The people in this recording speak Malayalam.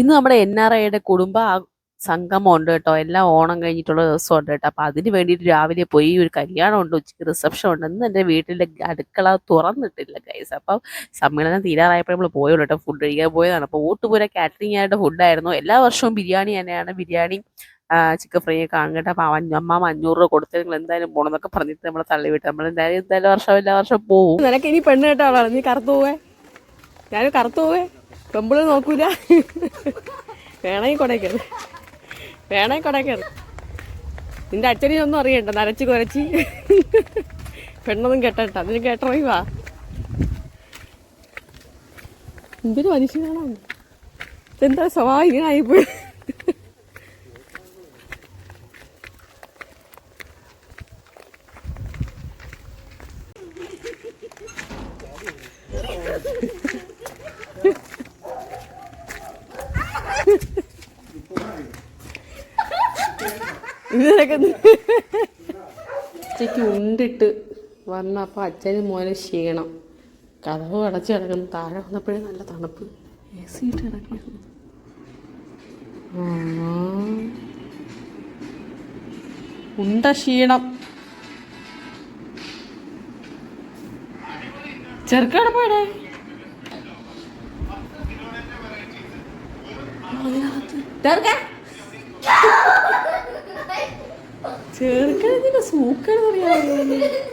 ഇന്ന് നമ്മുടെ എൻ ആർ ഐയുടെ കുടുംബ സംഗമം ഉണ്ട് കേട്ടോ. എല്ലാം ഓണം കഴിഞ്ഞിട്ടുള്ള ദിവസമുണ്ട് കേട്ടോ. അപ്പൊ അതിന് വേണ്ടിയിട്ട് രാവിലെ പോയി ഒരു കല്യാണം ഉണ്ട് ഉച്ചയ്ക്ക് റിസപ്ഷൻ ഉണ്ട് ഇന്ന് എന്റെ വീട്ടിലെ അടുക്കള തുറന്നിട്ടില്ല ഗൈസ് അപ്പം സമ്മേളനം തീരാറായപ്പോൾ നമ്മൾ പോയുള്ളൂ കേട്ടോ. ഫുഡ് കഴിക്കാൻ പോയതാണ്. അപ്പോൾ ഊട്ടുപുര കാറ്ററിംഗ് ആയിട്ട് ഫുഡായിരുന്നു എല്ലാ വർഷവും ബിരിയാണി തന്നെയാണ്. ബിരിയാണി ചിക്കൻ ഫ്രൈ ഒക്കെ ആണ് കേട്ടോ അപ്പോൾ അമ്മ അഞ്ഞൂറ് രൂപ കൊടുത്ത് നിങ്ങൾ എന്തായാലും പോകണം എന്നൊക്കെ പറഞ്ഞിട്ട് നമ്മൾ തള്ളി വിട്ടു. നമ്മൾ എന്തായാലും എന്തായാലും വർഷം എല്ലാ വർഷം പോകും നിനക്ക് ഇനി പെണ്ണ് കേട്ടോ നീ കറുത്തു പോവേ. ഞാൻ കറുത്തു പോവേ. പെമ്പിൾ നോക്കൂല. വേണമെങ്കിൽ കൊടയ്ക്കത് വേണമെങ്കിൽ കൊടയ്ക്കത് നിന്റെ അച്ഛനെയൊന്നും അറിയണ്ട നരച്ച് കുരച്ച്. പെണ്ണൊന്നും കെട്ടണ്ട. അതിന് കേട്ടറങ്ങി വാ. എന്തൊരു മനുഷ്യനാണോ? എന്താ സ്വഭാവം ഇങ്ങനെ ഇതിനൊക്കെ ഉച്ചയ്ക്ക് ഉണ്ടിട്ട് വന്നപ്പോൾ അച്ഛനും മോനെ ക്ഷീണം. കഥവ് അടച്ച് കിടക്കുന്നു. താഴെ വന്നപ്പോഴേ നല്ല തണുപ്പ്. എ സി ഇട്ട് കിടക്കുന്നു ഉണ്ട ക്ഷീണം. ചെറുക്കാടെ പോയടേ. ചെറുക്കനെ സൂക്കണെന്ന് അറിയാമോ